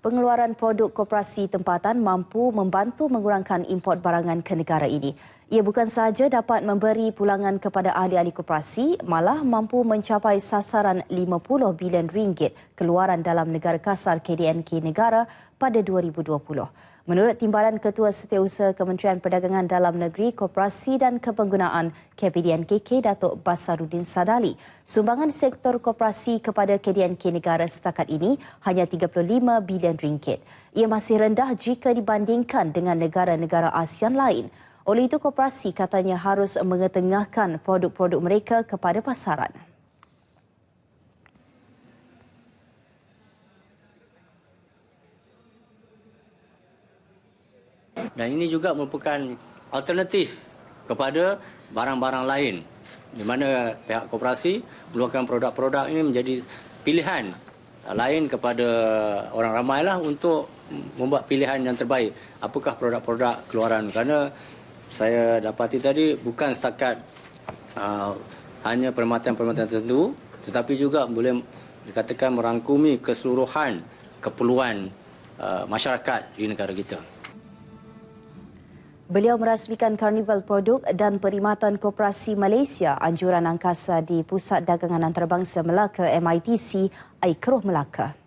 pengeluaran produk koperasi tempatan mampu membantu mengurangkan import barangan ke negara ini. Ia bukan sahaja dapat memberi pulangan kepada ahli-ahli koperasi, malah mampu mencapai sasaran 50 bilion ringgit keluaran dalam negara kasar KDNK negara pada 2020. Menurut Timbalan Ketua Setiausaha Kementerian Perdagangan Dalam Negeri, Koperasi dan Kepenggunaan KPDNKK Datuk Basarudin Sadali, sumbangan sektor koperasi kepada KDNK negara setakat ini hanya 35 bilion ringgit. Ia masih rendah jika dibandingkan dengan negara-negara ASEAN lain. Oleh itu, koperasi katanya harus mengetengahkan produk-produk mereka kepada pasaran. Dan ini juga merupakan alternatif kepada barang-barang lain. Di mana pihak koperasi mengeluarkan produk-produk ini menjadi pilihan lain kepada orang ramai lah untuk membuat pilihan yang terbaik. Apakah produk-produk keluaran? Kerana saya dapati tadi bukan setakat uh, hanya perkhidmatan-perkhidmatan tertentu tetapi juga boleh dikatakan merangkumi keseluruhan keperluan uh, masyarakat di negara kita. Beliau merasmikan Karnival Produk dan Perkhidmatan Koperasi Malaysia Anjuran Angkasa di Pusat Dagangan Antarabangsa Melaka MITC Aikroh Melaka.